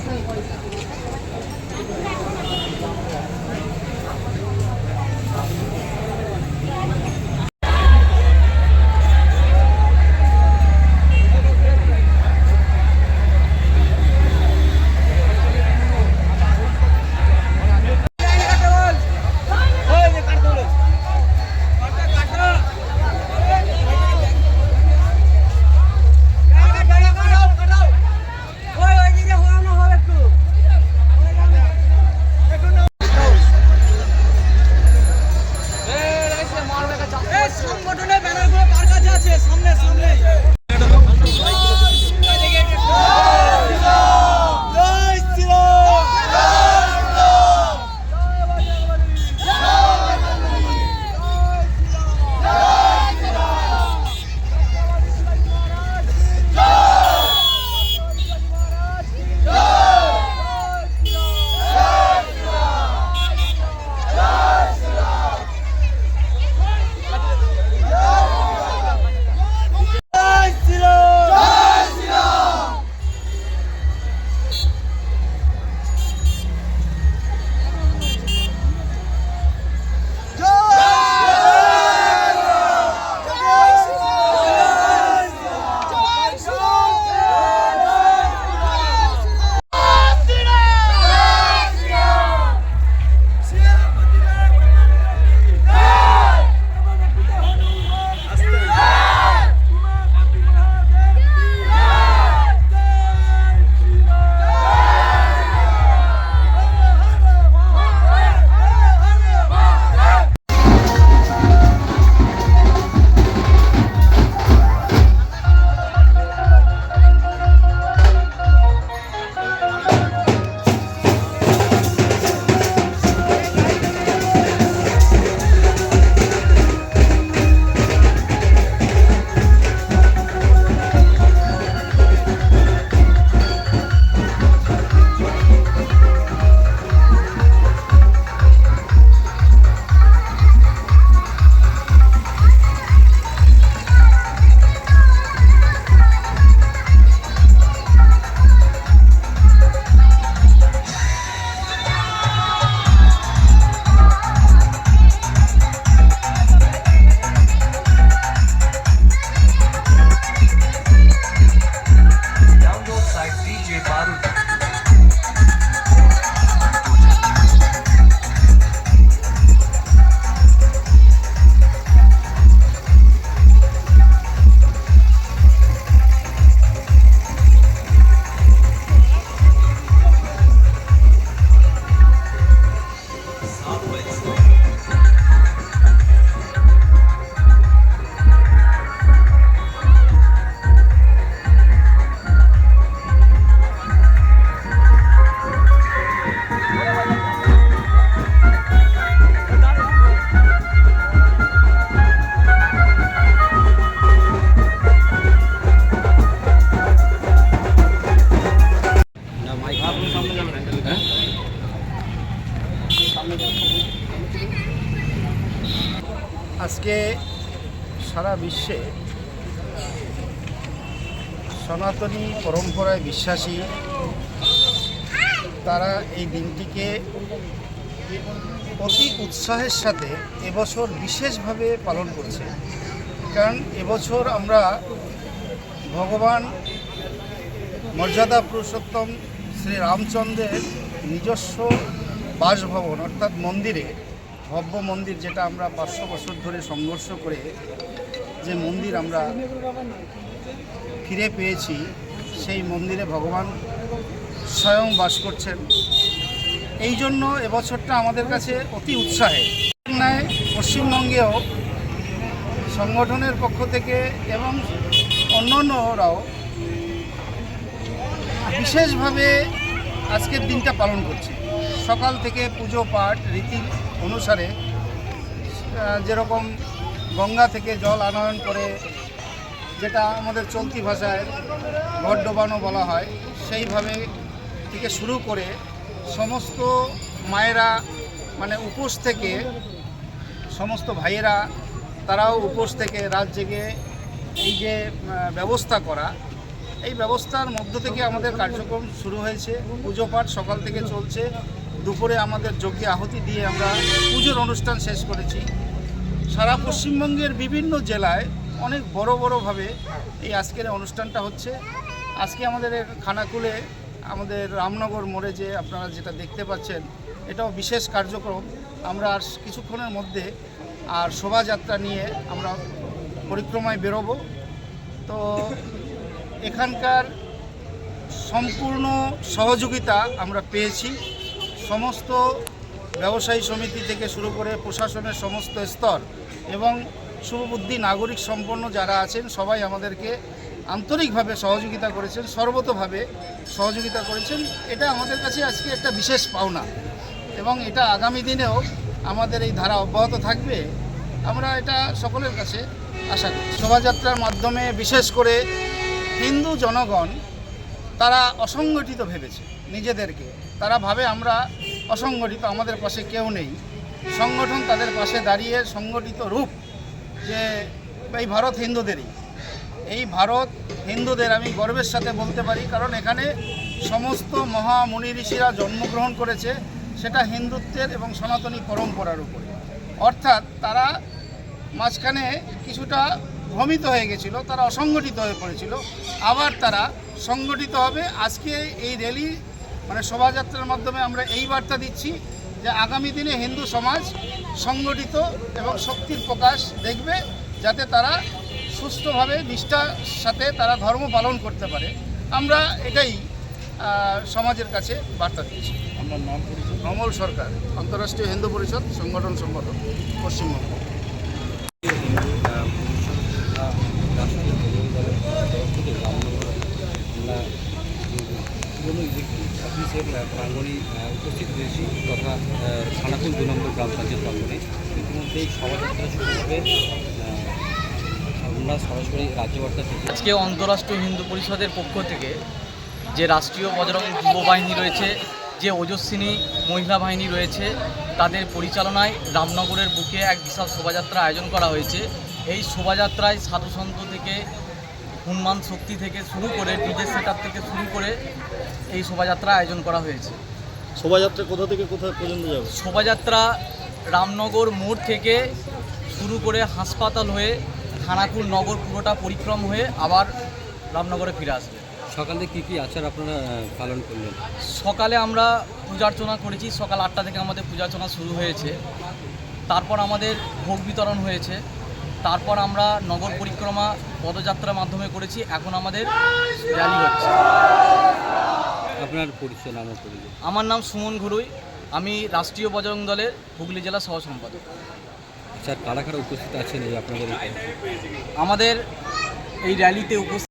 すごいですね。বিশ্বে সনাতনী পরম্পরায় বিশ্বাসী, তারা এই দিনটিকে অতি উৎসাহের সাথে এবছর বিশেষভাবে পালন করছে। কারণ এবছর আমরা ভগবান মর্যাদা পুরুষোত্তম শ্রী রামচন্দ্রের নিজস্ব বাসভবন, অর্থাৎ মন্দিরে, ভব্য মন্দির যেটা আমরা পাঁচশো বছর ধরে সংঘর্ষ করে যে মন্দির আমরা ফিরে পেয়েছি, সেই মন্দিরে ভগবান স্বয়ং বাস করছেন। এই জন্য এবছরটা আমাদের কাছে অতি উৎসাহে। পশ্চিমবঙ্গেও সংগঠনের পক্ষ থেকে এবং অন্যান্যরাও বিশেষভাবে আজকের দিনটা পালন করছে। সকাল থেকে পুজো পাঠ রীতি অনুসারে যেরকম গঙ্গা থেকে জল আনয়ন করে যেটা আমাদের চলতি ভাষায় ঘট ডোবানো বলা হয়, সেইভাবে থেকে শুরু করে সমস্ত মায়েরা মানে উপোস থেকে সমস্ত ভাইয়েরা, তারাও উপোস থেকে রাত জেগে এই যে ব্যবস্থা করা, এই ব্যবস্থার মধ্য থেকে আমাদের কার্যক্রম শুরু হয়েছে, পুজো পাঠ সকাল থেকে চলছে, দুপুরে আমাদের যজ্ঞে আহুতি দিয়ে আমরা পুজোর অনুষ্ঠান শেষ করেছি। সারা পশ্চিমবঙ্গের বিভিন্ন জেলায় অনেক বড় বড়ভাবে এই আজকের অনুষ্ঠানটা হচ্ছে। আজকে আমাদের খানাকুলে, আমাদের রামনগর মোড়ে যে আপনারা যেটা দেখতে পাচ্ছেন, এটাও বিশেষ কার্যক্রম। আমরা আর কিছুক্ষণের মধ্যে আর শোভাযাত্রা নিয়ে আমরা পরিক্রমায় বেরোবো। তো এখানকার সম্পূর্ণ সহযোগিতা আমরা পেয়েছি। সমস্ত ব্যবসায়ী সমিতি থেকে শুরু করে প্রশাসনের সমস্ত স্তর এবং শুভবুদ্ধি নাগরিক সম্পন্ন যারা আছেন, সবাই আমাদেরকে আন্তরিকভাবে সহযোগিতা করেছেন, সর্বতভাবে সহযোগিতা করেছেন। এটা আমাদের কাছে আজকে একটা বিশেষ পাওনা এবং এটা আগামী দিনেও আমাদের এই ধারা অব্যাহত থাকবে। আমরা এটা সকলের কাছে আশা করি। শোভাযাত্রার মাধ্যমে বিশেষ করে হিন্দু জনগণ, তারা অসংগঠিত ভেবেছে নিজেদেরকে। তারা ভাবে আমরা অসংগঠিত, আমাদের পাশে কেউ নেই। সংগঠন তাদের পাশে দাঁড়িয়ে সংগঠিত রূপ যে এই ভারত হিন্দুদেরই। এই ভারত হিন্দুদের আমি গর্বের সাথে বলতে পারি, কারণ এখানে সমস্ত মহা মুনি ঋষিরা জন্মগ্রহণ করেছে, সেটা হিন্দুত্বের এবং সনাতনী পরম্পরার উপরে। অর্থাৎ তারা মাঝখানে কিছুটা ভ্রমিত হয়ে গেছিল, তারা অসংগঠিত হয়ে পড়েছিল। আবার তারা সংগঠিত হবে। আজকে এই র্যালি মানে শোভাযাত্রার মাধ্যমে আমরা এই বার্তা দিচ্ছি যে আগামী দিনে হিন্দু সমাজ সংগঠিত এবং শক্তির প্রকাশ দেখবে যাতে তারা সুস্থভাবে নিষ্ঠার সাথে তারা ধর্ম পালন করতে পারে। আমরা এটাই সমাজের কাছে বার্তা দিচ্ছি। আমার নাম পরিচয়? অমল সরকার আন্তঃরাষ্ট্রীয় হিন্দু পরিষদ সংগঠন সংগঠন পশ্চিমবঙ্গ। এই শোভাযাত্রা শুরু হবে। আমরা সরাসরি রাজ্যবার্তা থেকে আজকে অন্তরাষ্ট্রীয় হিন্দু পরিষদের পক্ষ থেকে যে রাষ্ট্রীয় বজরং যুব বাহিনী রয়েছে যে ওজস্বিনী মহিলা বাহিনী রয়েছে তাদের পরিচালনায় রামনগরের বুকে এক বিশাল শোভাযাত্রা আয়োজন করা হয়েছে। এই শোভাযাত্রায় সাধুসন্ত থেকে হনুমান শক্তি থেকে শুরু করে ডিজে সেটার থেকে শুরু করে এই শোভাযাত্রা আয়োজন করা হয়েছে। শোভাযাত্রা কোথা থেকে কোথায় পর্যন্ত যাবে? শোভাযাত্রা রামনগর মোড় থেকে শুরু করে হাসপাতাল হয়ে খানাকুল নগর পুরোটা পরিক্রম হয়ে আবার রামনগরে ফিরে আসবে। সকালে কী কী আচার আপনারা পালন করলেন? সকালে আমরা পূজা অর্চনা করেছি সকাল আটটা থেকে আমাদের পূজা অর্চনা শুরু হয়েছে। তারপর আমাদের ভোগ বিতরণ হয়েছে। তারপর আমরা নগর পরিক্রমা পদযাত্রার মাধ্যমে করেছি এখন আমাদের র্যালি হচ্ছে। আপনার পরিচয় নাম পরিচয়। আমার নাম সুমন ঘুরুই আমি রাষ্ট্রীয় বজরং দলের হুগলি জেলা সহ সম্পাদক স্যার কারা কারা উপস্থিত আছেন এই আপনাদের? আমাদের এই র্যালিতে উপস্থিত